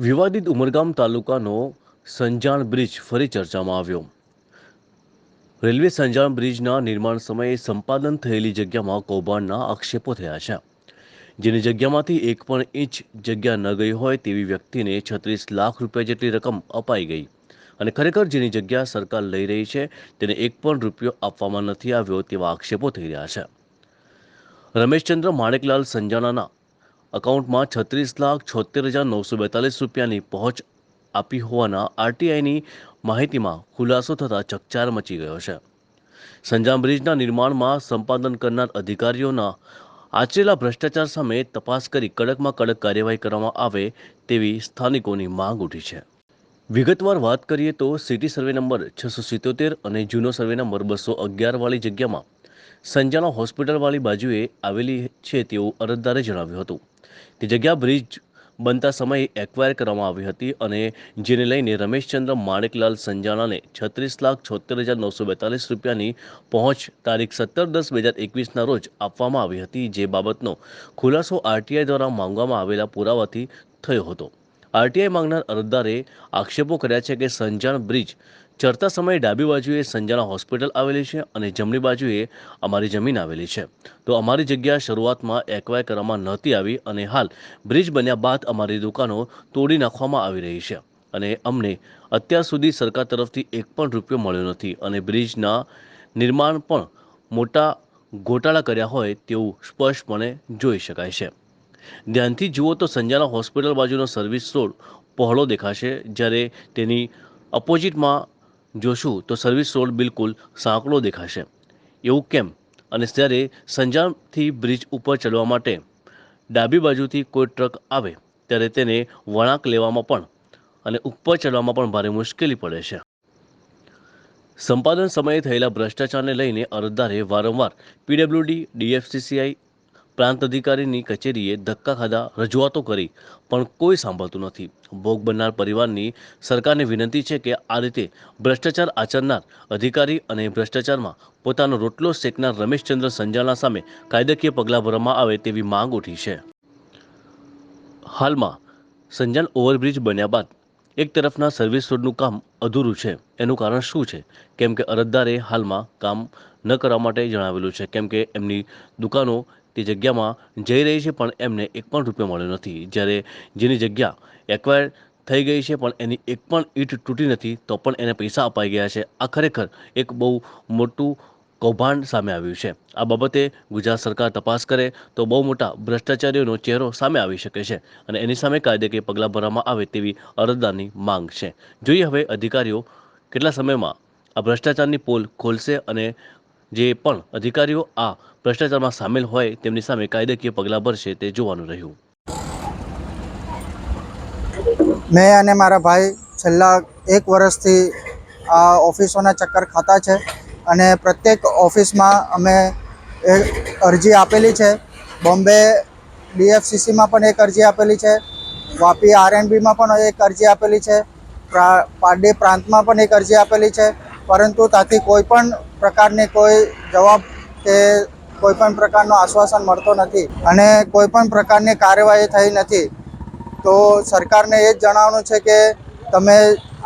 વિવાદિત ઉમરગામ તાલુકાનો સંજાણ બ્રિજ ફરી ચર્ચામાં આવ્યો. રેલવે સંજાણ બ્રિજના નિર્માણ સમયે સંપાદન થયેલી જગ્યામાં કૌભાંડના આક્ષેપો થયા છે. જેની જગ્યામાંથી એક પણ ઇંચ જગ્યા ન ગઈ હોય તેવી વ્યક્તિને છત્રીસ લાખ રૂપિયા જેટલી રકમ અપાઈ ગઈ અને ખરેખર જેની જગ્યા સરકાર લઈ રહી છે તેને એક પણ રૂપિયો આપવામાં નથી આવ્યો તેવા આક્ષેપો થઈ રહ્યા છે. રમેશચંદ્ર માણેકલાલ સંજાણાના અકાઉન્ટમાં છત્રીસ લાખ છોતેર હજાર નવસો બેતાલીસ રૂપિયાની પહોંચ આપી હોવાના આરટીઆઈની માહિતીમાં ખુલાસો થતાં ચકચાર મચી ગયો છે. સંજામ બ્રિજના નિર્માણમાં સંપાદન કરનાર અધિકારીઓના આચરેલા ભ્રષ્ટાચાર સામે તપાસ કરી કડકમાં કડક કાર્યવાહી કરવામાં આવે તેવી સ્થાનિકોની માંગ ઉઠી છે. વિગતવાર વાત કરીએ તો સિટી સર્વે નંબર છસો સિત્તોતેર અને જૂનો સર્વે નંબર બસો અગિયારવાળી જગ્યામાં સંજાણા હોસ્પિટલવાળી બાજુએ આવેલી છે તેવું અરજદારે જણાવ્યું હતું. તે જગ્યા બ્રિજ બનતા સમયે એક્વાયર કરવામાં આવી હતી અને જેને લઈને રમેશચંદ્ર માણેકલાલ સંજાણાને છત્રીસ લાખ છોતેર હજાર નવસો બેતાલીસ રૂપિયાની પહોંચ તારીખ સત્તર દસ બે હજાર એકવીસના રોજ આપવામાં આવી હતી, જે બાબતનો ખુલાસો આરટીઆઈ દ્વારા માંગવામાં આવેલા પુરાવાથી થયો હતો. આરટીઆઈ માંગનાર અરજદારે આક્ષેપો કર્યા છે કે સંજાણ બ્રિજ ચડતા સમયે ડાબી બાજુએ સંજાણા હોસ્પિટલ આવેલી છે અને જમણી બાજુએ અમારી જમીન આવેલી છે. તો અમારી જગ્યા શરૂઆતમાં એક્વાયર કરવામાં નહોતી આવી અને હાલ બ્રિજ બન્યા બાદ અમારી દુકાનો તોડી નાખવામાં આવી રહી છે. અને અમને અત્યાર સુધી સરકાર તરફથી એક પણ રૂપિયો મળ્યો નથી અને બ્રિજના નિર્માણ પણ મોટા ગોટાળા કર્યા હોય તેવું સ્પષ્ટપણે જોઈ શકાય છે. ધ્યાનથી જુઓ તો સંજાના હોસ્પિટલ બાજુનો સર્વિસ રોડ પહોળો દેખાશે. જ્યારે તેની અપોઝિટમાં જોશું તો સર્વિસ રોડ બિલકુલ સાંકડો દેખાશે. એવું કેમ? અને ત્યારે સંજામથી બ્રિજ ઉપર ચડવા માટે ડાબી બાજુથી કોઈ ટ્રક આવે, ત્યારે તેને વળાંક લેવામાં પણ અને ઉપર ચડવામાં પણ ભારે મુશ્કેલી પડે છે. સંપાદન સમયે થયેલા ભ્રષ્ટાચારને લઈને અરજદારે વારંવાર પીડબ્લ્યુડી, ડીએફસીસીઆઈ પ્રાંત અધિકારીની કચેરીએ ધક્કા ખાધા, રજૂઆતો કરી, પણ કોઈ સાંભળતું નથી. ભોગ બનનાર પરિવારની સરકારને વિનંતી છે કે આ રીતે ભ્રષ્ટાચાર આચરનાર અધિકારી અને ભ્રષ્ટાચારમાં પોતાનો રોટલો શેકનાર રમેશચંદ્ર સંજાલા સામે કાયદાકીય પગલાં ભરવામાં આવે તેવી માંગ ઉઠી છે. હાલમાં સંજાન ઓવરબ્રિજ બન્યા બાદ એક તરફના સર્વિસ રોડનું કામ અધૂરું છે. એનું કારણ શું છે? કેમ કે અરજદારે હાલમાં કામ ન કરવા માટે જણાવેલું છે. કેમ કે એમની દુકાનો તે જગ્યામાં જઈ રહી છે, પણ એમને એક પણ રૂપિયો મળ્યો નથી. જ્યારે જેની જગ્યા એક્વાયર થઈ ગઈ છે, પણ એની એક પણ ઈંટ તૂટી નથી, તો પણ એને પૈસા અપાઈ ગયા છે. આ ખરેખર એક બહુ મોટું કૌભાંડ સામે આવ્યું છે. આ બાબતે ગુજરાત સરકાર તપાસ કરે, તો બહુ મોટા ભ્રષ્ટાચારીઓનો ચહેરો સામે આવી શકે છે અને એની સામે કાયદેકીય પગલાં ભરવામાં આવે તેવી અરજદારની માંગ છે. જોઈએ હવે અધિકારીઓ કેટલા સમયમાં આ ભ્રષ્ટાચારની પોલ ખોલશે અને જે પણ અધિકારીઓ આ ભ્રષ્ટાચારમાં સામેલ હોય તેમની સામે કાયદાકીય પગલાં ભરશે તે જોવાનું રહ્યું. મેં અને મારા ભાઈ છેલ્લા એક વર્ષથી આ ઓફિસોના ચક્કર ખાતા છે અને પ્રત્યેક ઓફિસમાં અમે અરજી આપેલી છે. બોમ્બે ડીએફસીસીમાં પણ એક અરજી આપેલી છે. વાપી આરએનબીમાં પણ એક અરજી આપેલી છે. પ્રા, પારડી પ્રાંતમાં પણ એક અરજી આપેલી છે. પરંતુ ત્યાંથી કોઈ પણ પ્રકારની કોઈ જવાબ કે કોઈ પણ પ્રકારનો આશ્વાસન મળતો નથી અને કોઈ પણ પ્રકારની કાર્યવાહી થઈ નથી, તો સરકારને એ જ જણાવવાનું છે કે તમે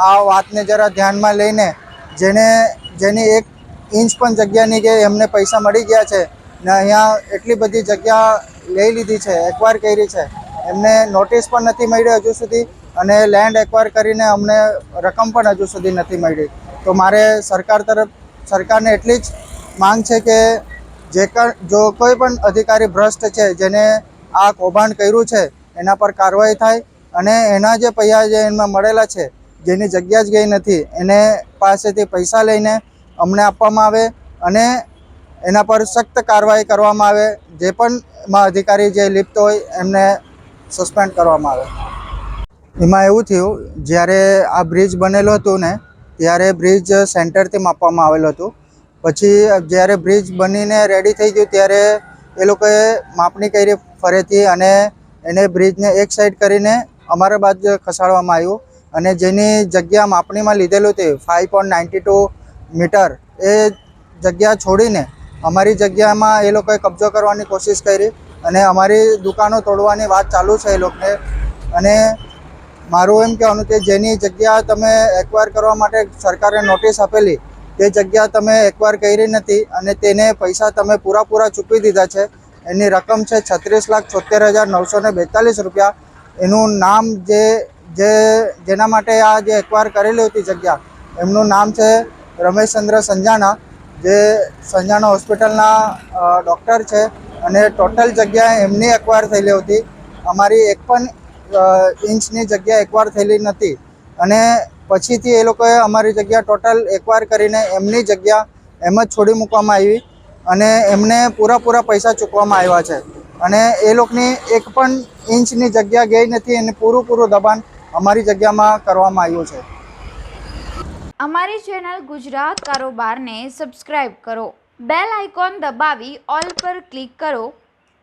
આ વાતને જરા ધ્યાનમાં લઈને જેને, જેની એક ઇંચ પણ જગ્યાની કે એમને પૈસા મળી ગયા છે ને અહીંયા એટલી બધી જગ્યા લઈ લીધી છે એક્વાયર કરી છે, એમને નોટિસ પણ નથી મળી હજુ સુધી અને લેન્ડ એક્વાયર કરીને અમને રકમ પણ હજુ સુધી નથી મળી. તો મારે સરકાર તરફ સરકારને એટલી જ માંગ છે કે જે જો કોઈ પણ અધિકારી ભ્રષ્ટ છે, જેને આ કૌભાંડ કર્યું છે, એના પર કાર્યવાહી થાય અને એના જે પૈસા જે એમાં મળેલા છે, જેની જગ્યા જ ગઈ નથી, એને પાસેથી પૈસા લઈને અમને આપવામાં આવે અને એના પર સખ્ત કાર્યવાહી કરવામાં આવે. જે પણ એમાં અધિકારી જે લિપ્ત હોય, એમને સસ્પેન્ડ કરવામાં આવે. એમાં એવું થયું, જ્યારે આ બ્રિજ બનેલો હતું ને ત્યારે બ્રિજ સેન્ટરથી માપવામાં આવેલું હતું. પછી જ્યારે બ્રિજ બનીને રેડી થઈ ગયું ત્યારે એ લોકોએ માપણી કરી ફરેથી અને એને બ્રિજને એક સાઈડ કરીને અમારા બાજુ ખસાડવામાં આવ્યું અને જેની જગ્યા માપણીમાં લીધેલું તે five point ninety two meter એ જગ્યા છોડીને અમારી જગ્યામાં એ લોકોએ કબજો કરવાની કોશિશ કરી અને અમારી દુકાનો તોડવાની વાત ચાલુ છે એ લોકોને. અને મારું એમ કહેવાનું કે જેની જગ્યા તમે એક્વાયર કરવા માટે સરકારે નોટિસ આપેલી, તે જગ્યા તમે એક્વાયર કરી નથી અને તેને પૈસા તમે પૂરા પૂરા ચૂકવી દીધા છે. એની રકમ છે છત્રીસ લાખ છોતેર હજાર નવસો ને બેતાલીસ રૂપિયા. એનું નામ જે જે, જેના માટે આ જે એક્વાયર કરેલી હતી જગ્યા, એમનું નામ છે રમેશચંદ્ર સંજાણા, જે સંજાણા હોસ્પિટલના ડૉક્ટર છે. અને ટોટલ જગ્યા એમની એક્વાયર થયેલી હતી. અમારી એક પણ ઇંચની જગ્યા એકવાર થયેલી નથી. અને પછીથી એ લોકોએ અમારી જગ્યા ટોટલ એકવાર કરીને એમની જગ્યા એમ જ છોડી મૂકવામાં આવી અને એમને પૂરા પૂરા પૈસા ચૂકવામાં આવ્યા છે. અને એ લોકોની એક પણ ઇંચની જગ્યા ગઈ નથી અને પૂરું પૂરું દબાણ અમારી જગ્યામાં કરવામાં આવ્યું છે. અમારી ચેનલ ગુજરાત કારોબારને સબસ્ક્રાઇબ કરો. બેલ આઇકોન દબાવી ઓલ પર ક્લિક કરો.